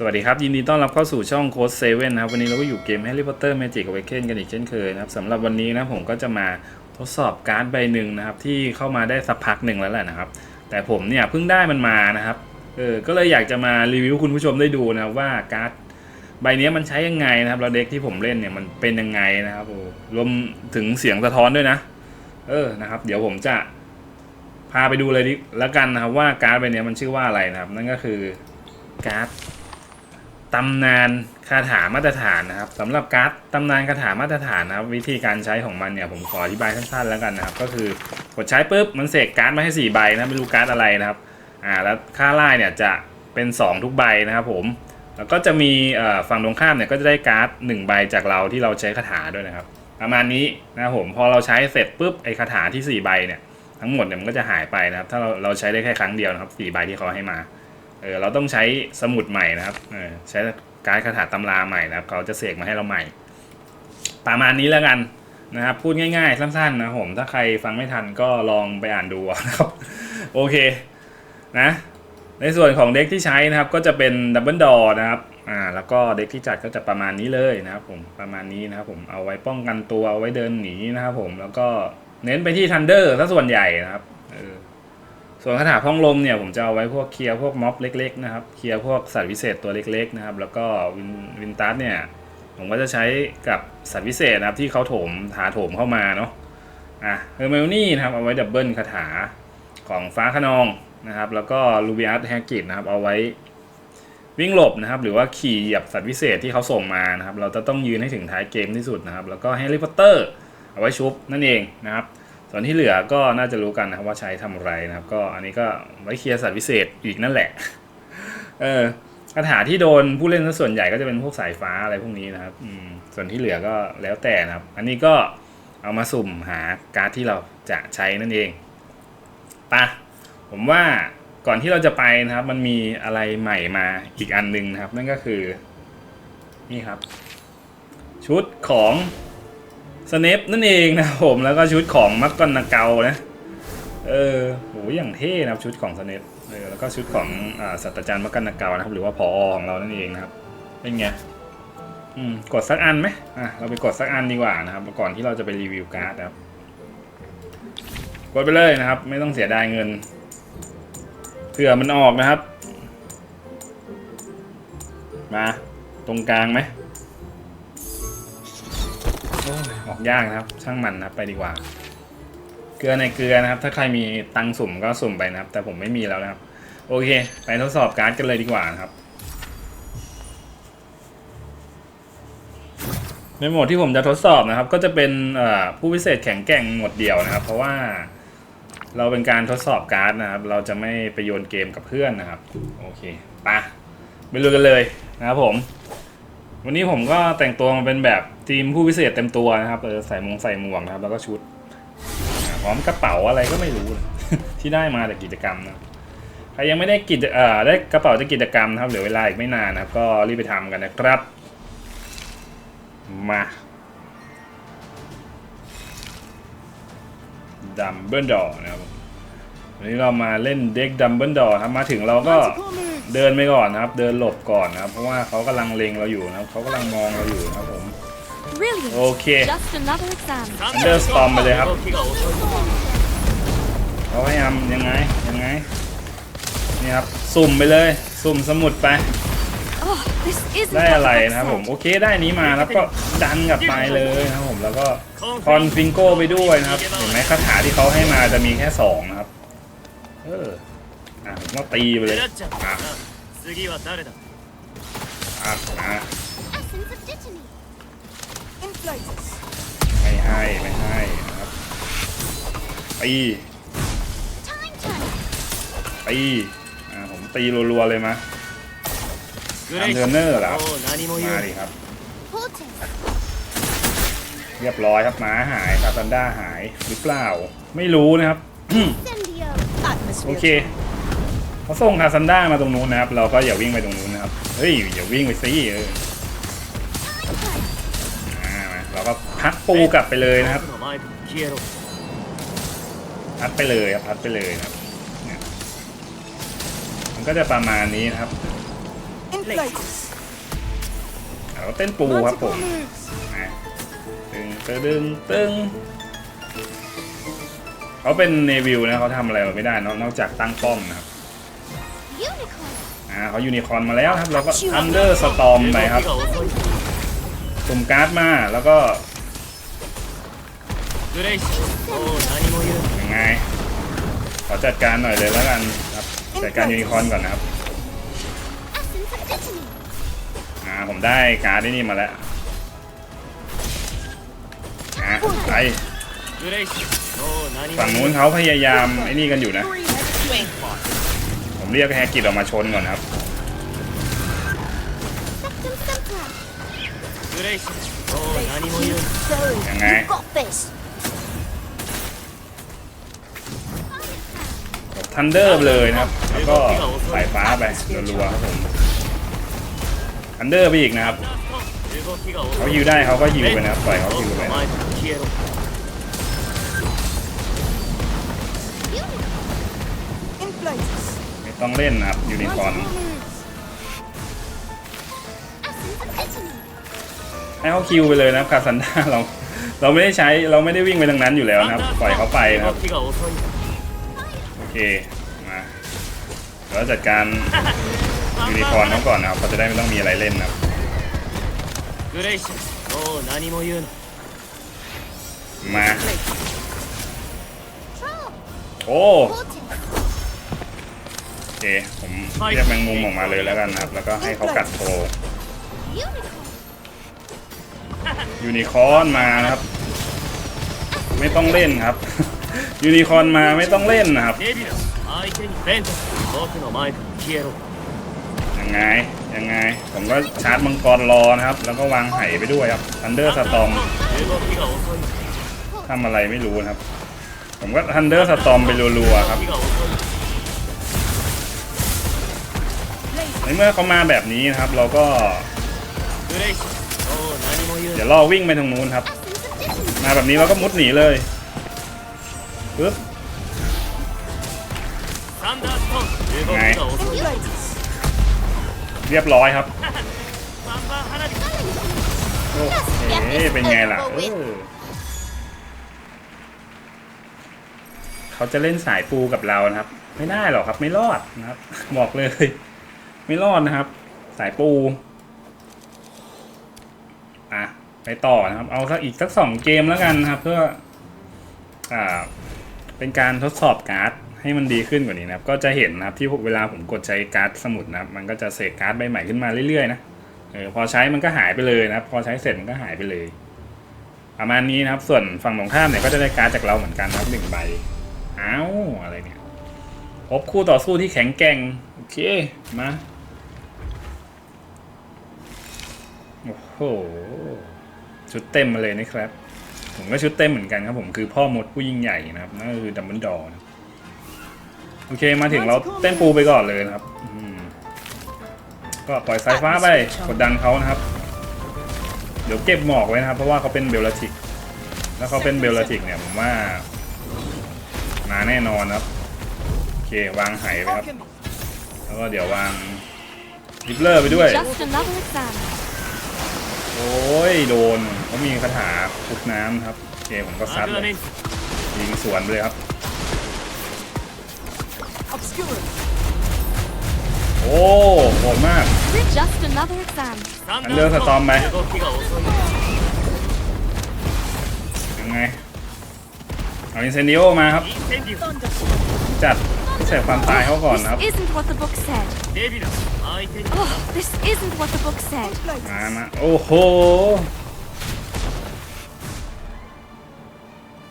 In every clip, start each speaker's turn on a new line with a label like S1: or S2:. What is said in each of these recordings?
S1: สวัสดีครับ ยินดีต้อนรับเข้าสู่ช่องโค้ดเซเว่นนะครับ วันนี้เราก็อยู่เกม Harry Potter Magic Awakening กันอีกเช่นเคยนะครับสำหรับวันนี้นะผมก็จะมาทดสอบการ์ดใบหนึ่งนะครับ ที่เข้ามาได้สักพักหนึ่งแล้วแหละนะครับ แต่ผมเนี่ยเพิ่งได้มันมานะครับเออก็เลยอยากจะมารีวิวคุณผู้ชมได้ดูนะว่าการ์ดใบนี้มันใช้ยังไงนะครับแล้วเด็กที่ผมเล่นเนี่ยมันเป็นยังไงนะครับรวมถึงเสียงสะท้อนด้วยนะ เออนะครับ เดี๋ยวผมจะพาไปดูเลยดิแล้วกันนะครับว่าการ์ดใบนี้มันชื่อว่าอะไรนะครับ นั่นก็คือการ์ด ตำนานคาถามาตรฐานนะครับสำหรับการ์ดตำนานคาถามาตรฐานนะครับ วิธีการใช้ของมันเนี่ยผมขออธิบายสั้นๆแล้วกันนะครับ ก็คือกดใช้ปุ๊บมันเสกการ์ดมาให้4ใบนะไม่รู้การ์ดอะไรนะครับอ่าแล้วค่าไล่เนี่ยจะเป็น 2 ทุกใบนะครับผมแล้วก็จะมีฝั่งตรงข้ามเนี่ยก็จะได้การ์ด1ใบจากเราที่เราใช้คาถาด้วยนะครับ ประมาณนี้นะครับผมพอเราใช้เสร็จปุ๊บไอ้คาถาที่4ใบเนี่ยทั้งหมดเนี่ยมันก็จะหายไปนะครับ ถ้าเราเราใช้ได้แค่ครั้งเดียวนะครับ4ใบที่เขาให้มา เออเราต้องใช้สมุดใหม่นะครับเออใช้การคาถาตำราใหม่นะครับเขาจะเสกมาให้เราใหม่ ประมาณนี้แล้วกันนะครับพูดง่ายๆ สั้นๆนะผมถ้าใครฟังไม่ทันก็ลองไปอ่านดูนะครับโอเคนะในส่วนของเด็กที่ใช้นะครับก็จะเป็นดับเบิลดอนะครับอ่าแล้วก็เด็กที่จัดก็จะประมาณนี้เลยนะครับผมประมาณนี้นะครับผมเอาไว้ป้องกันตัวเอาไว้เดินหนีนะครับผมแล้วก็เน้นไปที่ทันเดอร์ซะส่วนใหญ่นะครับ ส่วนคาถาพ้องลมเนี่ยผมจะเอาไว้พวกเคลียร์พวกม็อบเล็กๆนะครับเคลียร์พวกสัตว์วิเศษตัวเล็กๆนะครับแล้วก็วินวินตัสเนี่ยผมก็จะใช้กับสัตว์วิเศษนะครับที่เขาโถมถาโถมเข้ามาเนาะอะเฮอร์เมลนี่นะครับเอาไว้ดับเบิลคาถาของฟ้าขนองนะครับแล้วก็ลูบิอัสแฮกกิตนะครับเอาไว้วิ่งหลบนะครับหรือว่าขี่เหยียบสัตว์วิเศษที่เขาส่งมานะครับเราจะต้องยืนให้ถึงท้ายเกมที่สุดนะครับแล้วก็แฮร์รี่พอตเตอร์เอาไว้ชุบนั่นเองนะครับ ส่วนที่เหลือก็น่าจะรู้กันนะครับว่าใช้ทำอะไรนะครับ ก็อันนี้ก็ไว้เคลียร์สัตว์พิเศษอีกนั่นแหละ เออคาถาที่โดนผู้เล่นส่วนใหญ่ก็จะเป็นพวกสายฟ้าอะไรพวกนี้นะครับอืมส่วนที่เหลือก็แล้วแต่นะครับ อันนี้ก็เอามาสุ่มหาการ์ดที่เราจะใช้นั่นเองปะผมว่าก่อนที่เราจะไปนะครับ มันมีอะไรใหม่มาอีกอันหนึงนะครับ นั่นก็คือ นี่ครับ ชุดของ สเนปนั่นเองนะผมแล้วก็ชุดของมักกอนนาเกานะเออโหอย่างเท่นะครับชุดของสเนปเออแล้วก็ชุดของอ่าศาสตราจารย์มักกอนนาเกานะครับหรือว่าพอของเรานั่นเองนะครับเป็นไงอืมกดสักอันไหมอะเราไปกดสักอันดีกว่านะครับก่อนที่เราจะไปรีวิวการ์ดนะครับกดไปเลยนะครับ ไม่ต้องเสียดายเงินเผื่อมันออกนะครับ มา ตรงกลางไหม อ้ยออกยากนะครับ ช่างมันนะครับไปดีกว่า เกลือในเกลือนะครับ ถ้าใครมีตังสุ่มก็สุ่มไปนะครับ แต่ผมไม่มีแล้วนะครับ โอเค ไปทดสอบการ์ดกันเลยดีกว่านะครับ ในโหมดที่ผมจะทดสอบนะครับ ก็จะเป็นผู้พิเศษแข็งแกร่งหมดเดียวนะครับ เพราะว่าเราเป็นการทดสอบการ์ดนะครับ เราจะไม่ไปโยนเกมกับเพื่อนนะครับ โอเคปะไปลุยกันเลยนะครับผม วันนี้ผมก็แต่งตัวมาเป็นแบบทีมผู้พิเศษเต็มตัวนะครับเออใส่มงใส่หมวกนะครับ แล้วก็ชุดพร้อมกระเป๋าอะไรก็ไม่รู้ที่ได้มาจากกิจกรรมนะใครยังไม่ได้กิจเอ่อได้กระเป๋าจากกิจกรรมนะครับเหลือเวลาอีกไม่นานนะครับ ก็รีบไปทำกันนะครับ มาดัมเบิลดอนะครับ วันนี้เรามาเล่นเด็กดัมเบิลดอร์ครับมาถึงเราก็เดินไปก่อนนะครับ เดินหลบก่อนนะครับ เพราะว่าเขากำลังเลงเราอยู่นะครับเขากำลังมองเราอยู่นะครับผมโอเคเดินสปอมไปเลยครับเขาพยายามยังไงยังไงนี่ครับสุ่มไปเลยสุ่มสมุดไปได้อะไรนะครับผมโอเคได้นี้มาแล้วก็ดันกลับไปเลยนะครับผมแล้วก็คอนฟิงโก้ไปด้วยนะครับเห็นไหมคาถาที่เขาให้มาจะมีแค่2นะครับ เออะตีไปเลยไม่ให้ไม่ให้นะครับตีตีอ่าผมตีรัวๆเลยมะ
S2: อัน
S1: เทอร์เนอร์เหรครับมาดิครับเรียบร้อยครับม้าหายคาซันด้าหายหรือเปล่า ไม่รู้นะครับ โอเคเขาส่งทาซันด้ามาตรงนู้นนะครับ เราก็อย่าวิ่งไปตรงนู้นนะครับ เฮ้ยอย่าวิ่งไปซิเออเราก็พัดปูกลับไปเลยนะครับ พัดไปเลยครับพัดไปเลยครับ มันก็จะประมาณนี้นะครับเราเต้นปูครับผมตึงตึงตึง เขาเป็นเนวิลนะเขาทำอะไรเราไม่ได้นอกจากตั้งป้อมนะครับเขายูนิคอนมาแล้วครับเราก็อันเดอร์สตอมไปครับสุ่มการ์ดมาแล้วก็ยังไงขอจัดการหน่อยเลยแล้วกันครับจัดการยูนิคอนก่อนนะครับอ่าผมได้การ์ดนี่มาแล้วนะไป ฝั่งนู้
S2: น
S1: เขาพยายามไอ้นี่กันอยู่นะ ผมเรียกแฮกิตออกมาชนก่อนครับยังไงทันเดอร์เลยนะครับ แล้วก็สายฟ้าไปรัวๆครับผมทันเดอร์ไปอีกนะครับเขายิวได้เขาก็ยิวไปนะครับปล่อยเขายิวไป ไม่ต้องเล่นนะครับ ยูนิคอนให้เขาคิวไปเลยนะครับาซันดาเราเราไม่ได้ใช้เราไม่ได้วิ่งไปทางนั้นอยู่แล้วนะครับ ปล่อยเขาไปครับ โอเคมาเรวจัดการยูนิคอนเขาก่อนนะครับเขาจะได้ไม่ต้องมีอะไรเล่นนะครับมาโอ้ ค ผมเรียกแมงมุมออกมาเลยแล้วกันนะครับ แล้วก็ให้เขากัดโช
S3: ว์
S1: ยูนิคอร์นมานะครับ ไม่ต้องเล่นครับ ยูนิคอร์นมาไม่ต้องเล่นนะครับยังไงยังไง ผมก็ชาร์จมังกรรอนะครับ แล้วก็วางไห่ไปด้วยครับทันเดอร์สตอมทำอะไรไม่รู้นะครับ ผมก็ทันเดอร์สตอมไปรัวๆครับ ในเมื่อเขามาแบบนี้นะครับ เราก็ เดี๋ยวล่อวิ่งไปทางนู้นครับ มาแบบนี้เราก็มุดหนีเลยปึ๊บ
S2: ไง
S1: เรียบร้อยครับโอเคเป็นไงล่ะเขาจะเล่นสายปูกับเรานะครับ ไม่ได้หรอกครับไม่รอดนะครับบอกเลย ไม่รอดนะครับ สายปู อะ ไปต่อนะครับ เอาสักอีกสักสองเกมแล้วกันนะครับ เพื่อ อ่า เป็นการทดสอบการ์ดให้มันดีขึ้นกว่านี้นะครับ ก็จะเห็นนะครับที่เวลาผมกดใช้การ์ดสมุดนะครับ มันก็จะเสกการ์ดใบใหม่ขึ้นมาเรื่อยๆนะเออพอใช้มันก็หายไปเลยนะครับ พอใช้เสร็จมันก็หายไปเลยประมาณนี้นะครับ ส่วนฝั่งตรงข้ามเนี่ยก็จะได้การ์ดจากเราเหมือนกันครับหนึ่งใบอ้าวอะไรเนี่ยพบคู่ต่อสู้ที่แข็งแกร่ง โอเค มา โอ้โหชุดเต็มมาเลยนะครับ ผมก็ชุดเต็มเหมือนกันครับผมคือพ่อมดผู้ยิ่งใหญ่นะครับนั่นก็คือดัมเบิลดอร์นะโอเคมาถึงเราเต้นปูไปก่อนเลยนะครับอืมก็ปล่อยสายฟ้าไปกดดันเขานะครับ เดี๋ยวเก็บหมอกไว้นะครับ เพราะว่าเขาเป็นเบลลาทิก แล้วเขาเป็นเบลลาทิกเนี่ยผมว่า มาแน่นอนครับโอเควางไหไปครับ
S4: Orcan.
S1: แล้วก็เดี๋ยววางริปเลอร์ไปด้วย
S3: Just another exam.
S1: โอ้ยโดนเขามีคาถาพุกน้ำครับโอเคผมก็ซัดเลยยิงสวนไปเลยครับ โอ้โหมาก อันเดอร์สตอมไห
S2: ม
S1: ยังไง เอาอินเซนดิโอมาครับ จัดใส่ความตายเขาก่อนครับ
S3: Oh, this isn't what the book said.
S1: มามาโอโห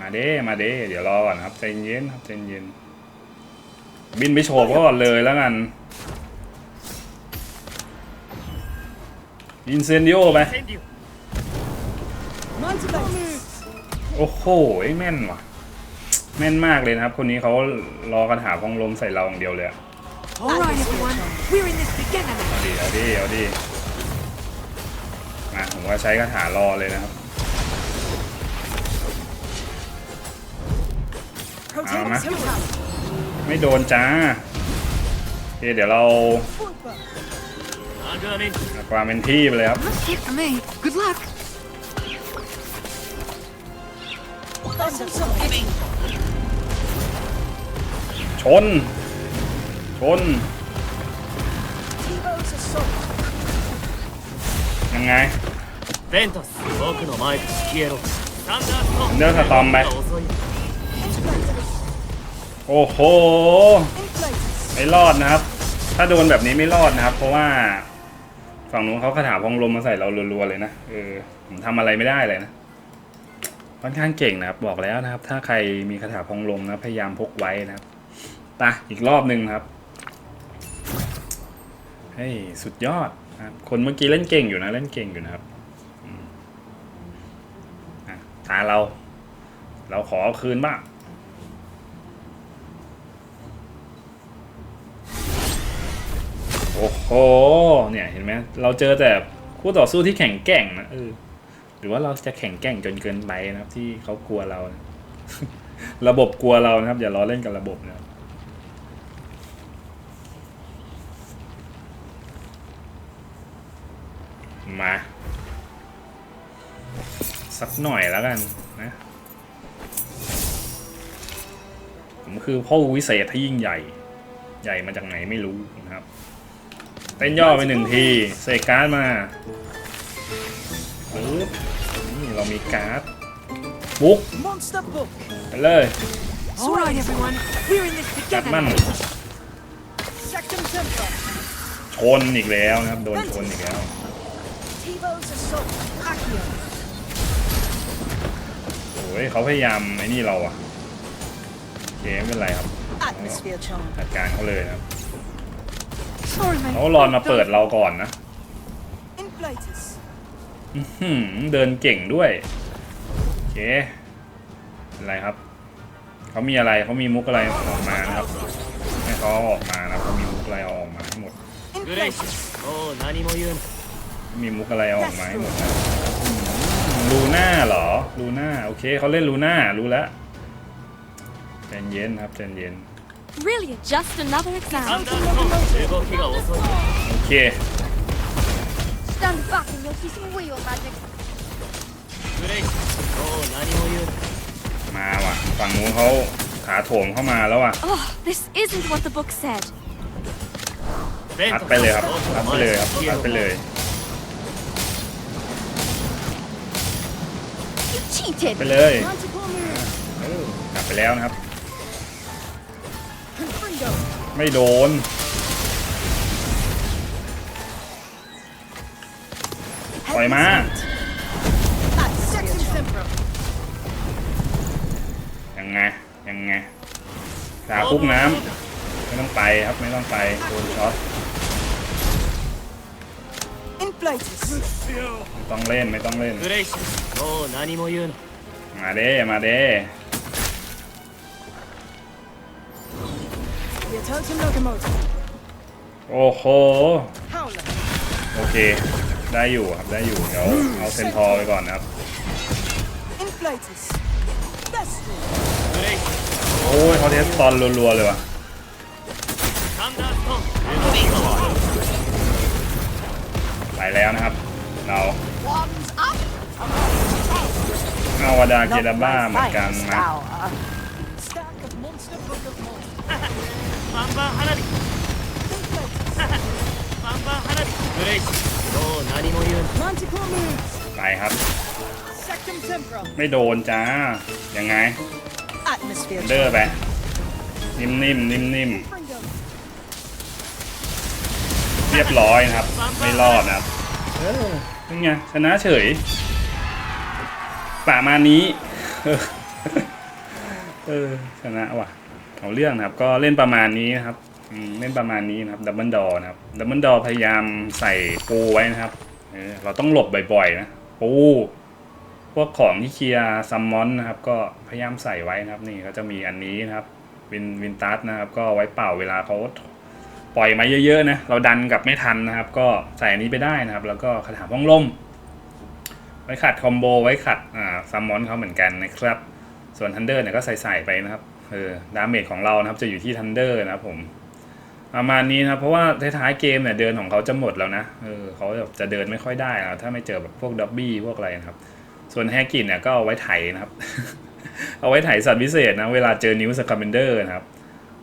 S1: มาเด้มาเด้เดี๋ยวรอก่อนครับใจเย็นครับใจเย็น บินไปโฉบเก่อนเลยแล้วกันอินเซนดิโอไป โอ้โหแม่นว่ะ แม่นมากเลยนะครับ คนนี้เขารอกระถาพองลมใส่เราอย่างเดียวเลยอะ
S4: All right, everyone. We're in this together now.
S1: เอาดีเอาดีเอาดีมาผมก็ใช้คาถารอเลยนะครับ
S4: Protein
S1: is
S4: coming up.
S1: ไม่โดนจ้าโอเคเดี๋ยวเรา
S2: I'm coming.
S1: ความเป็นที่ไปเลยครับ
S4: That's it for me. Good luck. Thunder,
S1: ชน ชน ยังไงเดินสตอมไป โอ้โห ไม่รอดนะครับ ถ้าโดนแบบนี้ไม่รอดนะครับ เพราะว่าฝั่งนู้นเขาคาถาพองลมมาใส่เรารัวๆเลยนะ เออ ผมทำอะไรไม่ได้เลยนะ ค่อนข้างเก่งนะครับ บอกแล้วนะครับ ถ้าใครมีคาถาพองลมนะ พยายามพกไว้นะครับตาอีกรอบหนึ่งครับ เฮ้ยสุดยอดครับคนเมื่อกี้เล่นเก่งอยู่นะเล่นเก่งอยู่นะครับตาเรา เราขอคืนบ้างโอ้โห เนี่ยเห็นไหมเราเจอแต่คู่ต่อสู้ที่แข็งแกร่งนะเออหรือว่าเราจะแข็งแกร่งจนเกินไปนะครับ ที่เขากลัวเรานะระบบกลัวเรานะครับ อย่าล้อเล่นกับระบบนะครับ มา สักหน่อยแล้วกันนะผมคือพ่อวิเศษที่ยิ่งใหญ่ ใหญ่มาจากไหนไม่รู้นะครับเต้นย่อไปหนึ่งทีเสกการ์ดมาปึ๊บนี่เรามีการ์ดบุ๊ก
S4: Monster book.
S1: ไปเลย
S4: All right, everyone. We're in this
S1: จัด
S4: together
S1: มัน
S4: now. Sectum Templar.
S1: ชนอีกแล้วนะครับ โดนชนอีกแล้ว
S4: T-Bow's assault. Accio.
S1: โอ้ยเขาพยายามไอ้นี่เราอะโอเคไม่เป็นไรครับ
S4: Atmosphere charm.
S1: จัดการเขาเลยนะครับ
S3: Sorry, mate.
S1: เขารอนมาเปิดเราก่อนนะ
S4: Inflators.
S1: อื้อหือเดินเก่งด้วยโอเคเป็นไรครับเขามีอะไรเขามีมุกอะไรออกมานะครับให้เขาเอาออกมานะครับเขามีมุกอะไรเอาออกมาให้หมด มีมุกอะไรเอาออกไห้หมดลูน่าเหรอลูน่าโอเคเขาเล่นลูน่ารู้แล้วใจเย็นครับใจเย็น
S3: Really just another exam
S1: โอเค
S3: Stand back and you'll see some real magic
S1: มาว่ะฝั่งนู้นเขาขาโถมเข้ามาแล้วว่ะ
S3: Oh this isn't what the book said
S1: อัดไปเลยครับอัดไปเลยครับอัดไปเลย
S3: cheated.
S1: ไปเลย
S3: Manticore move.
S1: เออกลับไปแล้วนะครับ
S3: Confringo.
S1: ไม่โดน ปล่อยมา
S4: Sectum Templar.
S1: ยังไง ยังไงขาคุกน้ำไม่ต้องไปครับไม่ต้องไปโดนช็อต
S4: Inflators.
S1: ไม่ต้องเล่น ไม่ต้องเล่น
S2: グレイシスもう何も言うな
S1: มาเด้ มาเด้
S4: Return to locomotive.
S1: โอ้โห
S4: Howler.
S1: โอเค ได้อยู่ครับ ได้อยู่ เดี๋ยวเอาเซนทอร์ไปก่อนนะครับ
S4: Inflators. Destiny.
S2: グレイシス
S1: โอ้ยเขาเทสตอนรัวๆเลยว่ะ
S2: サンダーストーン動きが遅い
S1: ไปแล้วนะครับ เราเอาวาดาเกดาบ้าเหมือนกันนะไปครับ ไม่โดนจ้า ยังไงเดอร์ไป นิ่มๆนิ่มๆ เรียบร้อยนะครับ ไม่รอดนะครับเออเป็นไงชนะเฉยป่ามาณนี้เออชนะว่ะเอาเรื่องนะครับ ก็เล่นประมาณนี้นะครับเล่นประมาณนี้นะครับดับเบิลดอนะครับดับเบิลดอพยายามใส่ปูไว้นะครับเออเราต้องหลบบ่อยๆนะปูพวกของที่เคลียร์ซัมมอนนะครับ ก็พยายามใส่ไว้นะครับ นี่ก็จะมีอันนี้นะครับวินวินตัสนะครับ ก็ไว้เป่าเวลาเขา ปล่อยมาเยอะๆนะเราดันกลับไม่ทันนะครับ ก็ใส่อันนี้ไปได้นะครับ แล้วก็คาถาพ้องลมไว้ขัดคอมโบไว้ขัดอ่าซัมมอนเขาเหมือนกันนะครับ ส่วนทันเดอร์เนี่ยก็ใส่ๆไปนะครับเออดาเมจของเรานะครับ จะอยู่ที่ทันเดอร์นะครับผมประมาณนี้นะครับเพราะว่าท้ายๆเกมเนี่ยเดินของเขาจะหมดแล้วนะเออเขาจะเดินไม่ค่อยได้แล้วถ้าไม่เจอแบบพวกด็อบบี้พวกอะไรนะครับ ส่วนแฮกกินเนี่ยก็เอาไว้ไถนะครับ เอาไว้ไถสัตว์พิเศษนะเวลาเจอนิวสคาเมนเดอร์นะครับ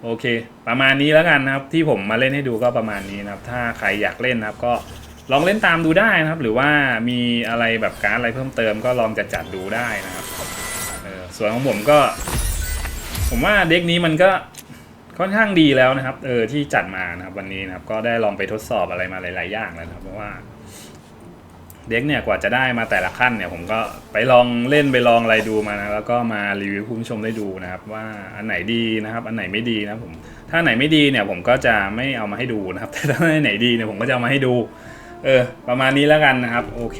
S1: โอเค ประมาณนี้แล้วกันนะครับ ที่ผมมาเล่นให้ดูก็ประมาณนี้นะครับ ถ้าใครอยากเล่นนะครับ ก็ลองเล่นตามดูได้นะครับ หรือว่ามีอะไรแบบการดอะไรเพิ่มเติมก็ลองจัดจัดดูได้นะครับเออส่วนของผมก็ ผมว่าเด็กนี้มันก็ค่อนข้างดีแล้วนะครับ เออที่จัดมานะครับ วันนี้นะครับ ก็ได้ลองไปทดสอบอะไรมาหลาย ๆ อย่างแล้วนะครับเพราะว่า เด็กเนี่ยกว่าจะได้มาแต่ละขั้นเนี่ยผมก็ไปลองเล่นไปลองอะไรดูมานะแล้วก็มารีวิวคุณผู้ชมได้ดูนะครับ ว่าอันไหนดีนะครับ อันไหนไม่ดีนะผมถ้าไหนไม่ดีเนี่ยผมก็จะไม่เอามาให้ดูนะครับ แต่ถ้าไหนดีเนี่ยผมก็จะเอามาให้ดู เออ ประมาณนี้แล้วกันนะครับ โอเค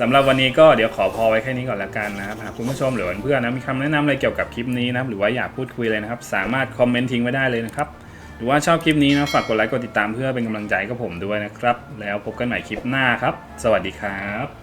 S1: สำหรับวันนี้ก็เดี๋ยวขอพอไว้แค่นี้ก่อนละกันนะครับหากคุณผู้ชมหรือเพื่อนๆนะมีคำแนะนำอะไรเกี่ยวกับคลิปนี้นะครับหรือว่าอยากพูดคุยเลยนะครับ สามารถคอมเมนต์ทิ้งไว้ได้เลยนะครับ รือว่าชอบคลิปนี้นะฝากกดไลค์กดติดตามเพื่อเป็นกำลังใจกับผมด้วยนะครับ แล้วพบกันใหม่คลิปหน้าครับ สวัสดีครับ